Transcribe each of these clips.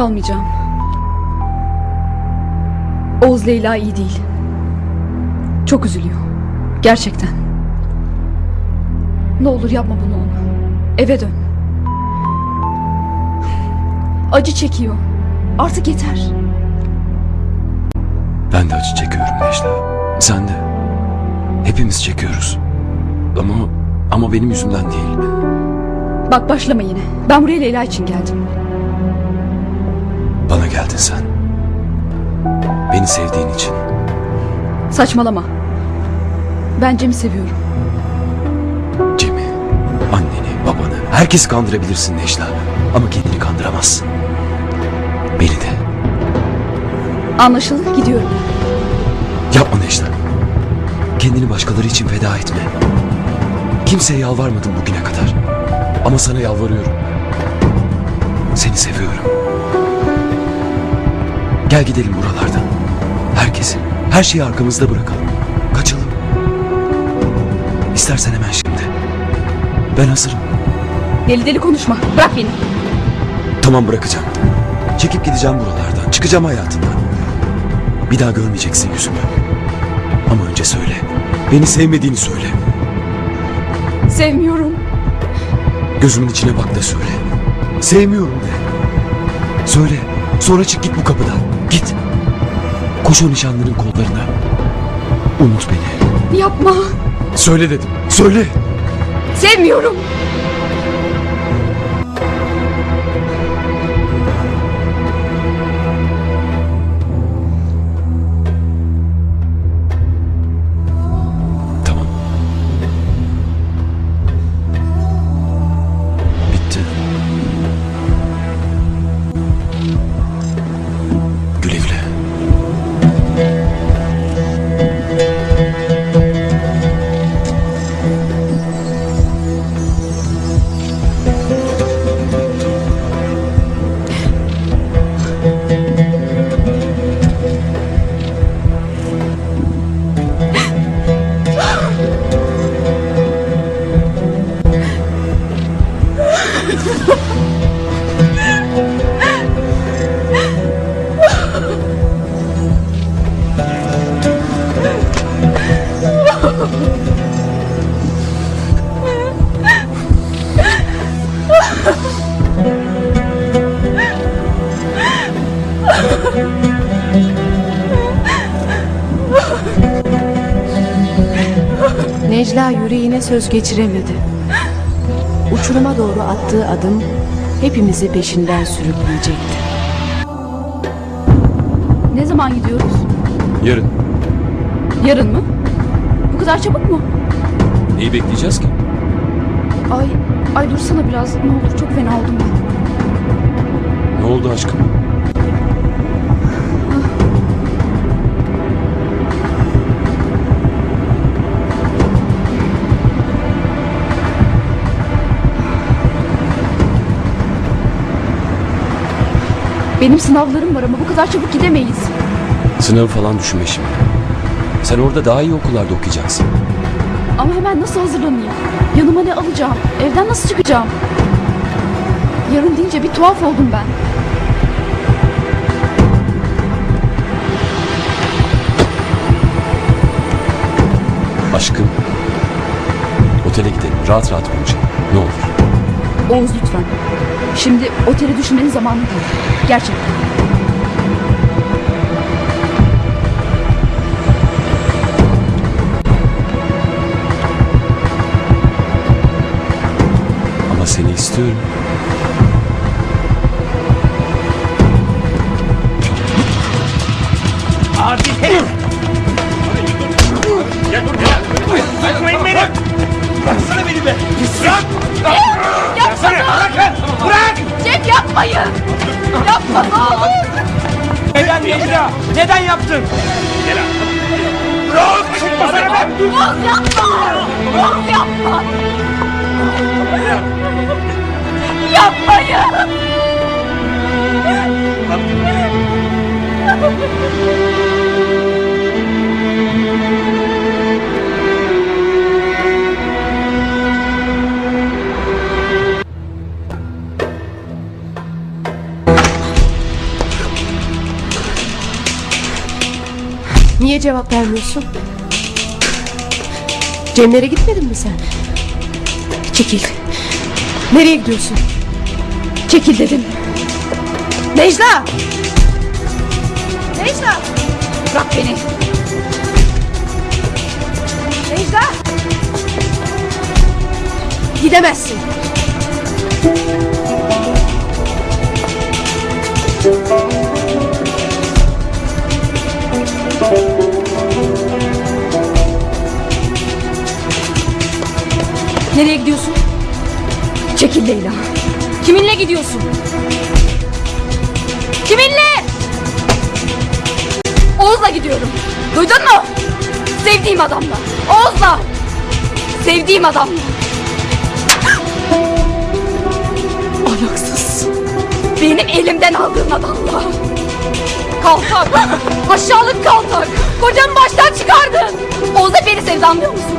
kalmayacağım. Oğuz Leyla iyi değil. Çok üzülüyor. Gerçekten. Ne olur yapma bunu ona. Eve dön. Acı çekiyor. Artık yeter. Ben de acı çekiyorum Necla. Sen de. Hepimiz çekiyoruz. Ama ama benim yüzümden değil. Bak başlama yine. Ben buraya Leyla için geldim. Bana geldin sen. Beni sevdiğin için. Saçmalama. Ben Cem'i seviyorum. Cem'i, anneni, babanı, herkesi kandırabilirsin Necla. Ama kendini kandıramazsın. Beni de. Anlaşıldı gidiyorum. Yapma Necla. Kendini başkaları için feda etme. Kimseye yalvarmadım bugüne kadar. Ama sana yalvarıyorum. Seni seviyorum. Gel gidelim buralardan. Herkesi, her şeyi arkamızda bırakalım. Kaçalım. İstersen hemen şimdi. Ben hazırım. Deli deli konuşma. Bırak beni. Tamam bırakacağım. Çekip gideceğim buralardan. Çıkacağım hayatından. Bir daha görmeyeceksin yüzümü. Ama önce söyle. Beni sevmediğini söyle. Sevmiyorum. Gözümün içine bak da söyle. Sevmiyorum de. Söyle. Sonra çık git bu kapıdan. Git. Koş o nişanlının kollarına. Unut beni. Yapma. Söyle dedim. Söyle. Sevmiyorum. Necla yüreğine söz geçiremedi. Uçuruma doğru attığı adım hepimizi peşinden sürükleyecekti. Ne zaman gidiyoruz? Yarın. Yarın mı? Bu kadar çabuk mu? Neyi bekleyeceğiz ki? Ay, ay dursana biraz. Ne olur çok fena oldum ben. Ne oldu aşkım? Benim sınavlarım var ama bu kadar çabuk gidemeyiz. Sınavı falan düşünme şimdi. Sen orada daha iyi okullarda okuyacaksın. Ama hemen nasıl hazırlanayım? Yanıma ne alacağım? Evden nasıl çıkacağım? Yarın deyince bir tuhaf oldum ben. Aşkım. Otele gidelim. Rahat rahat konuşalım. Ne olur. Oğuz lütfen. Şimdi otele düşünmenin zamanı değil. Gerçekten. Ama seni istiyorum. Bırakmayın beni! Bıraksana beni be! Bırak! Bırak lan! Bırak! Cem yapmayın. Yapma ne olur. Neden Necla? Neden yaptın? Bırak! Çıkmasana be! Oğuz yapma. Oğuz yapma. Yapmayın. Cevap vermiyorsun? Cemlere gitmedin mi sen? Çekil. Nereye gidiyorsun? Çekil dedim. Necla! Necla! Bırak beni. Necla! Gidemezsin. Nereye gidiyorsun? Çekil Leyla. Kiminle gidiyorsun? Kiminle? Oğuz'la gidiyorum. Duydun mu? Sevdiğim adamla. Oğuz'la. Sevdiğim adamla. Ahlaksız. Benim elimden aldığın adamla. Kaltak. Aşağılık kaltak. Kocamı baştan çıkardın. Oğuz'la beni sevdi anlıyor musun?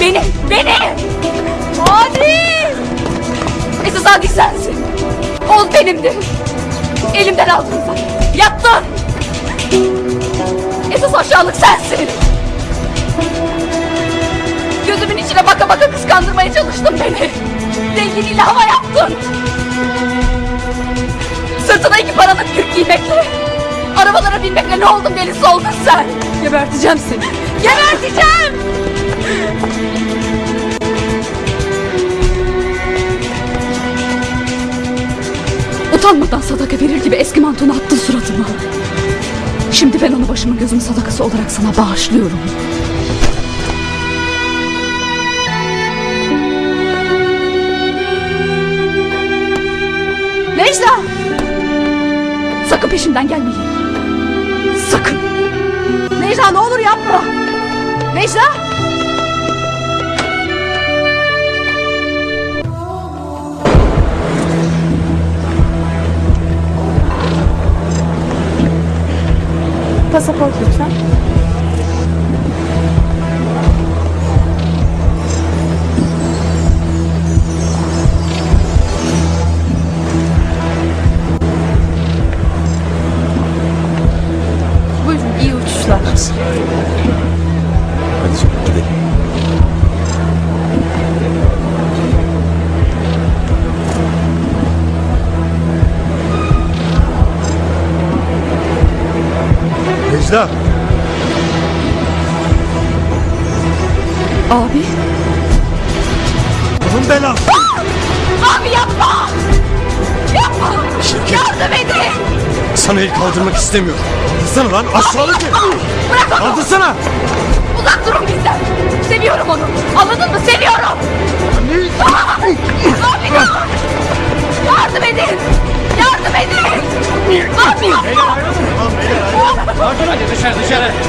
Beni. Beni. Adi! Esas adi sensin. Oğuz benimdi. Elimden aldın sen. Yattın. Esas aşağılık sensin. Gözümün içine baka baka kıskandırmaya çalıştın beni. Zenginiyle hava yaptın. Sırtına iki paralık yük giymekle. Arabalara binmekle ne oldun delisi oldun sen. Geberteceğim seni. Geberteceğim. Utanmadan sadaka verir gibi eski mantonu attın suratıma. Şimdi ben onu başımın gözümün sadakası olarak sana bağışlıyorum. Necla! Sakın peşimden gelmeyin. Sakın. Necla ne olur yapma. Necla! Pasaport lütfen. Buyurun iyi uçuşlar. Necla. Abi. Bunun belası. Abi yapma! Yapma! Şevket. Yardım edin! Sana el kaldırmak istemiyorum. Kaldırsana lan aşağılık herif. Bırak onu! Kaldırsana. Uzak durun bizden! Seviyorum onu! Anladın mı? Seviyorum! Abi dur! Yardım edin! Yardım edin! Abi yapma!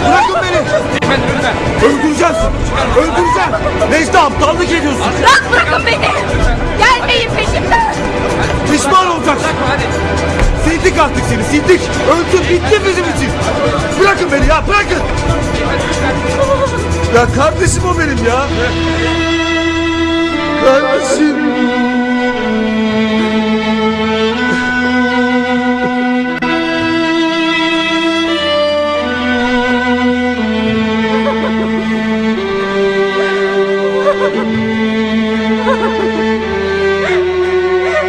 Bırakın beni. Öldüreceğim seni. Öldüreceğim. Necla aptallık ediyorsun. Bırak bırakın beni! Gelmeyin peşimden! Pişman olacaksın. Sildik artık seni sildik. Öldün bitti bizim için. Bırakın beni ya bırakın. Ya kardeşim o benim ya. Kardeşim.